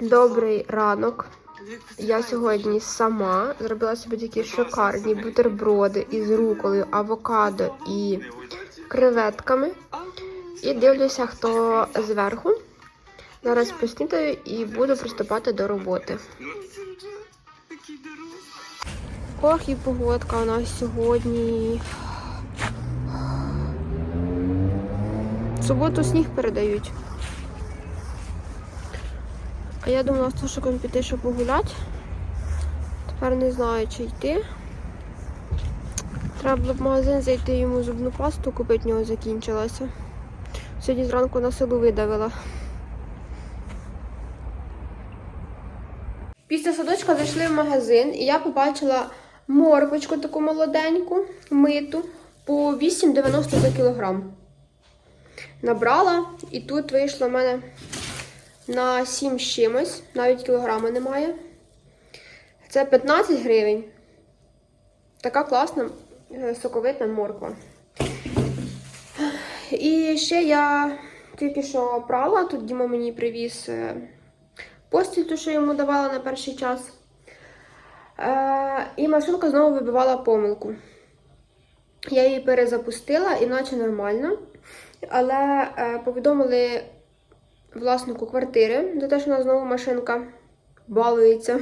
Добрий ранок. Я сьогодні сама зробила собі такі шикарні бутерброди із руколою, авокадо і креветками. І дивлюся, хто зверху. Зараз поснідаю і буду приступати до роботи. Ох, і погодка у нас сьогодні. В суботу сніг передають. А я думала з Тошиком піти, щоб погуляти. Тепер не знаю, чи йти. Треба було в магазин зайти йому зубну пасту купити, в нього закінчилася. Сьогодні зранку на селу видавила. Після садочка зайшли в магазин і я побачила морквочку таку молоденьку, миту, по 8,90 за кілограм. Набрала, і тут вийшло в мене на 7 з чимось, навіть кілограма немає. Це 15 гривень. Така класна е, соковитна морква. І ще я тільки що прала, тут Діма мені привіз е, постіль, ту, що йому давала на перший час. Е, І машинка знову вибивала помилку. Я її перезапустила, іначе нормально. Але повідомили власнику квартири за те, що нас знову машинка балується.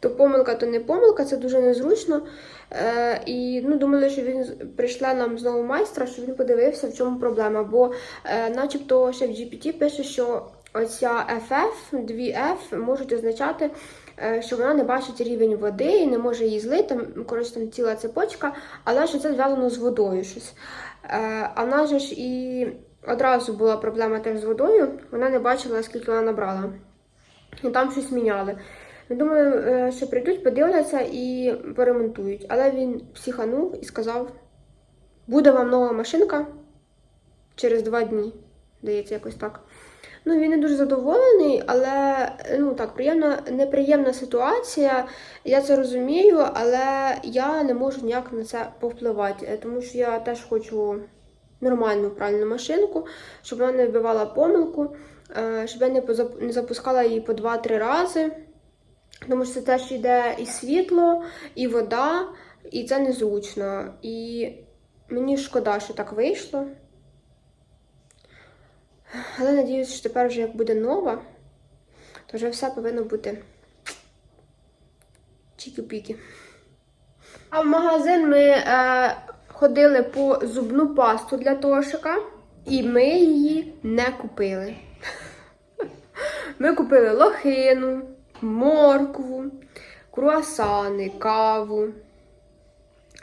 То помилка, то не помилка, це дуже незручно. Е, і ну, думали, що він прийшла нам знову майстра, щоб він подивився, в чому проблема. Бо е, начебто ще в GPT пише, що оця FF, 2F можуть означати, е, що вона не бачить рівень води і не може її злити, там, коротше, там ціла цепочка, але що це зв'язано з водою щось. Е, а в нас же ж і одразу була проблема теж з водою, вона не бачила, скільки вона набрала. І там щось міняли. Ми думали, е, що прийдуть, подивляться і поремонтують. Але він психанув і сказав: буде вам нова машинка через два дні. Здається, якось так. Ну, він не дуже задоволений, але ну так, приємна, неприємна ситуація. Я це розумію, але я не можу ніяк на це повпливати, тому що я теж хочу нормальну правильну машинку, щоб вона не вбивала помилку, е, щоб я не запускала її по 2-3 рази. Тому що це теж йде і світло, і вода, і це незручно. І мені шкода, що так вийшло. Але надіюсь, що тепер вже як буде нова, то вже все повинно бути чікі-пікі. А в магазин ми е, ходили по зубну пасту для Тошика, і ми її не купили. Ми купили лохину, моркву, круасани, каву.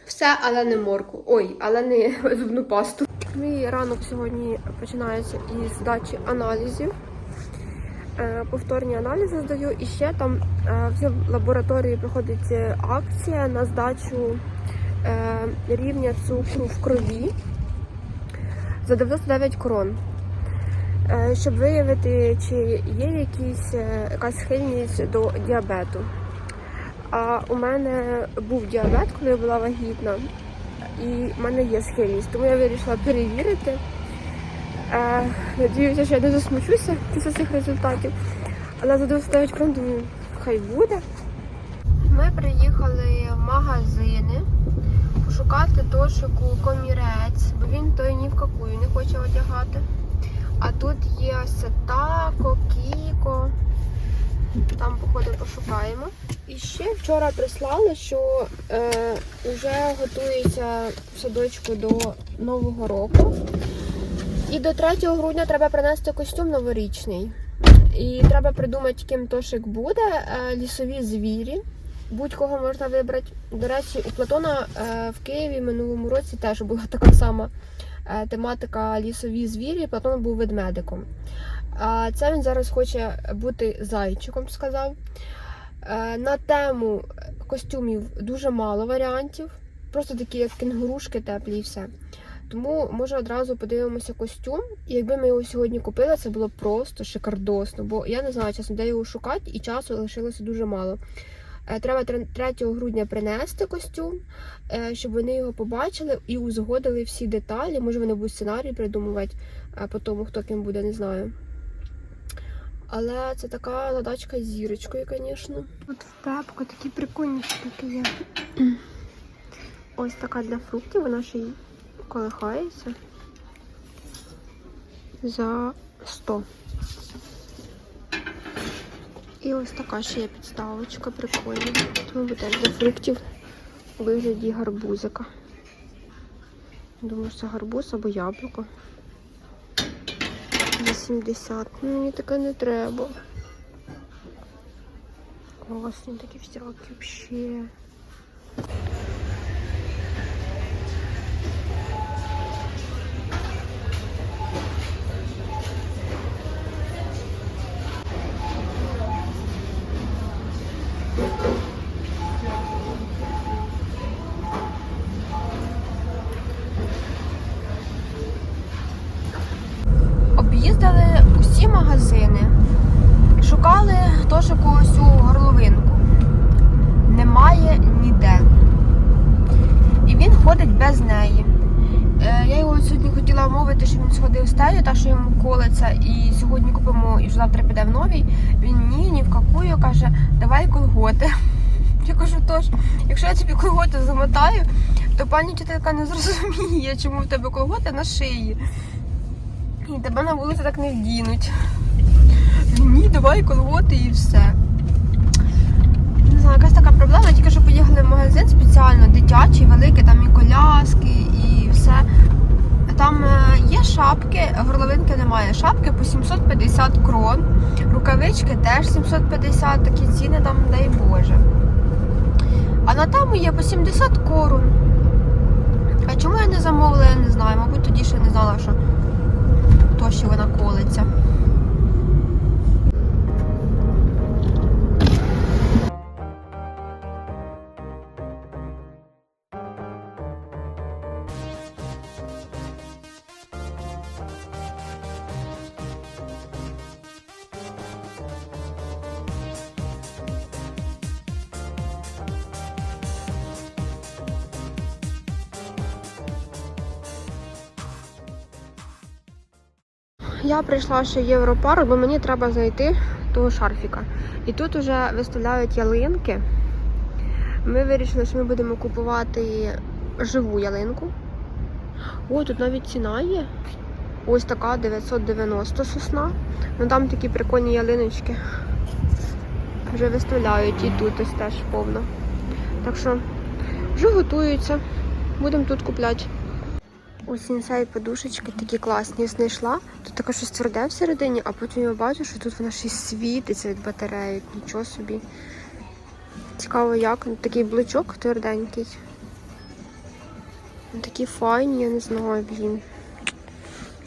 Все, але не моркву. Ой, але не зубну пасту. Мій ранок сьогодні починається із здачі аналізів. Е, Повторні аналізи здаю. І ще там е, в лабораторії проходить е, акція на здачу рівня цукру в крові за 99 крон. Е, Щоб виявити, чи є якісь, е, якась схильність до діабету. А у мене був діабет, коли я була вагітна, і в мене є схильність, тому я вирішила перевірити. Е, Надіюся, що я не засмучуся після цих результатів. Але за 29 крон думаю, хай буде. Ми приїхали в магазини пошукати Тошику комірець, бо він той ні в какую не хоче одягати. А тут є це кіко. Там, походу, пошукаємо. І ще вчора прислали, що е, вже готується в садочку до Нового року. І до 3 грудня треба принести костюм новорічний. І треба придумати, ким Тошик буде. Е, лісові звірі. Будь-кого можна вибрати. До речі, у Платона е, в Києві минулому році теж була така сама е, тематика лісові звірі. Платон був ведмедиком. А це він зараз хоче бути зайчиком, сказав. Е, На тему костюмів дуже мало варіантів. Просто такі, як кенгурушки теплі і все. Тому може одразу подивимося костюм. І якби ми його сьогодні купили, це було просто шикардосно. Бо я не знаю, чесно, де його шукати, і часу лишилося дуже мало. Е, Треба 3 грудня принести костюм, е, щоб вони його побачили і узгодили всі деталі. Може, вони будуть сценарій придумувати е, по тому, хто ким буде, не знаю. Але це така задачка з зірочкою, звісно. От в пепку такі прикольні штуки є. Ось така для фруктів, вона ще й колихається. За 100. І ось така ще є підставочка, прикольна. Тому теж для фруктів у вигляді гарбузика. Думаю, що це гарбуз або яблуко. 80. Ну, мені таке не треба. Класні такі всякі взагалі. Усі магазини, шукали теж когось у горловинку. Немає ніде. І він ходить без неї. Е, Я його сьогодні хотіла умовити, що він сходив з тею, та що йому колеться, і сьогодні купимо і вже завтра піде в новій. Він ні, ні в какую, каже, давай колготи. Я кажу, тож, якщо я тобі колготи замотаю, то пані вчителька не зрозуміє, чому в тебе колготи на шиї. І тебе на вулиці так не вдінуть. Ні, давай колготи і все. Не знаю, якась така проблема. Тільки що поїхали в магазин спеціально, дитячий, великий, там і коляски, і все. Там е, є шапки, горловинки немає. Шапки по 750 крон, рукавички теж 750, такі ціни там, дай Боже. А на таму є по 70 корун. А чому я не замовила, я не знаю. Мабуть, тоді ще не знала, що то, що вона колиться. Я прийшла ще в Європарк, бо мені треба знайти того шарфіка. І тут вже виставляють ялинки. Ми вирішили, що ми будемо купувати живу ялинку. О, тут навіть ціна є. Ось така 990 сосна. Ну там такі прикольні ялиночки. Вже виставляють і тут ось теж повно. Так що вже готуються. Будемо тут купляти. У сінсей подушечки такі класні знайшла. Тут таке щось тверде всередині, а потім я бачу, що тут вона щось світиться від батареї. Нічого собі. Цікаво, як. Такий блочок тверденький. Такі файні, я не знаю, блін.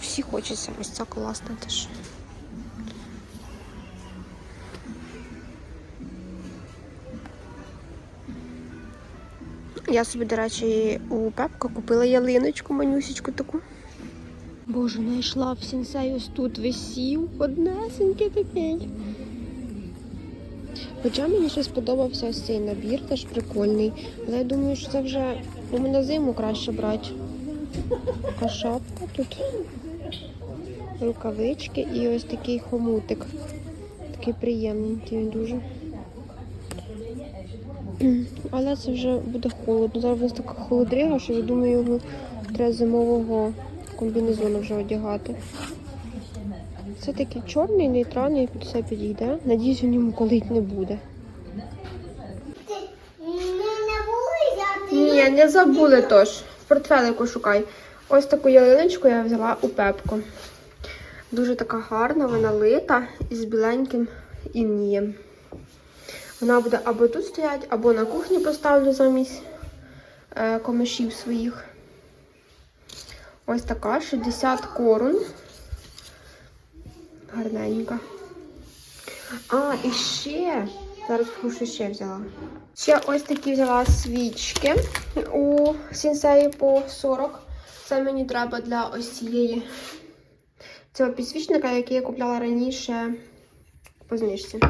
Всі хочеться. Ось ця класна теж. Я собі, до речі, у Пепка купила ялиночку, манюсечку таку. Боже, знайшла в сінсей ось тут висів однесенький такий. Хоча мені ще сподобався ось цей набір, теж прикольний. Але я думаю, що це вже ну, на зиму краще брати. Така шапка тут. Рукавички і ось такий хомутик. Такий приємненький дуже. Але це вже буде холодно. Зараз у нас така холодрига, що я думаю, його треба зимового комбінезону вже одягати. Це такий чорний, нейтральний, під все підійде. Надіюсь, в ньому колить не буде. Ні, не забули тож. Портфелику шукай. Ось таку ялиночку я взяла у пепку. Дуже така гарна, вона лита із біленьким іннієм. Вона буде або тут стоять, або на кухні поставлю замість е, комишів своїх. Ось така 60 корун. Гарненька. А, і ще. Зараз що ще взяла. Ще ось такі взяла свічки у сінсеї по 40. Це мені треба для ось цієї цього підсвічника, який я купляла раніше по знижці.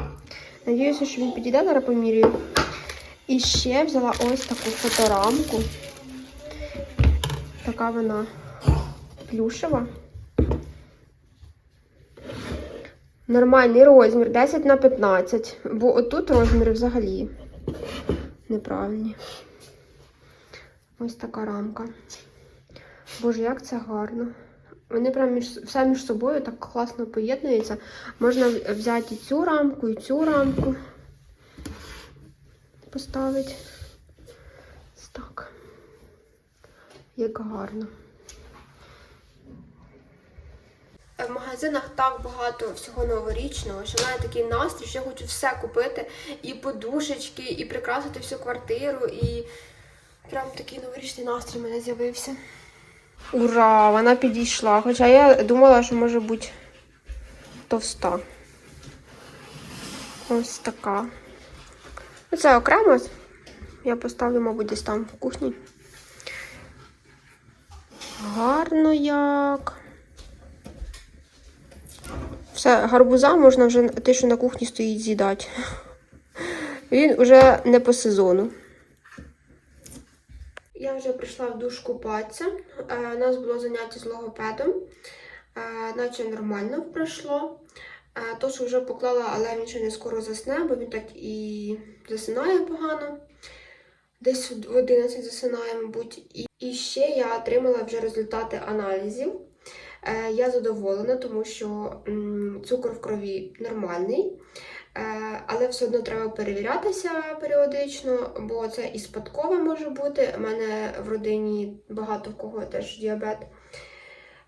Надіюся, що він підійде зараз помірюю. І ще взяла ось таку фоторамку. Така вона плюшева. Нормальний розмір 10 на 15. Бо отут розміри взагалі неправильні. Ось така рамка. Боже, як це гарно. Вони прям між, все між собою так класно поєднуються. Можна взяти і цю рамку, і цю рамку. Поставити. Так. Як гарно. В магазинах так багато всього новорічного, що мене такий настрій, що я хочу все купити. І подушечки, і прикрасити всю квартиру, і прям такий новорічний настрій в мене з'явився. Ура! Вона підійшла. Хоча я думала, що може бути товста. Ось така. Оце окремо. Я поставлю, мабуть, десь там в кухні. Гарно як. Все, гарбуза можна вже те, що на кухні стоїть, з'їдати. Він вже не по сезону. Я вже прийшла в душ купатися. Е, У нас було заняття з логопедом, Е, наче нормально пройшло. Е, То, що вже поклала, але він ще не скоро засне, бо він так і засинає погано. Десь в 11 засинає, мабуть. І- ще я отримала вже результати аналізів. Я задоволена, тому що цукор в крові нормальний, але все одно треба перевірятися періодично, бо це і спадкове може бути. У мене в родині багато в кого теж діабет.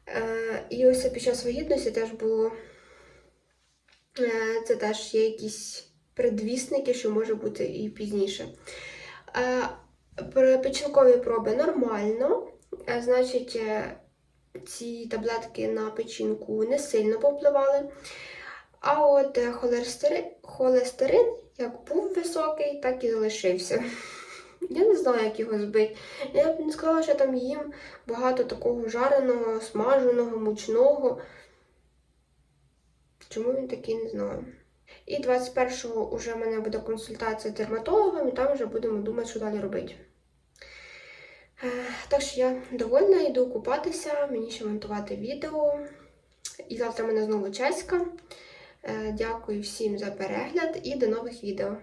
Е, І ось під час вагітності теж було е, це теж є якісь предвісники, що може бути і пізніше. Е, Печінкові проби нормально, Е, значить, е, ці таблетки на печінку не сильно повпливали. А от е, холестерин, як був високий, так і залишився. Я не знаю, як його збити. Я б не сказала, що там їм багато такого жареного, смаженого, мучного. Чому він такий, не знаю. І 21-го вже в мене буде консультація з дерматологом, і там вже будемо думати, що далі робити. Е, Так що я довольна, йду купатися, мені ще монтувати відео. І завтра в мене знову чеська. Е, Дякую всім за перегляд і до нових відео.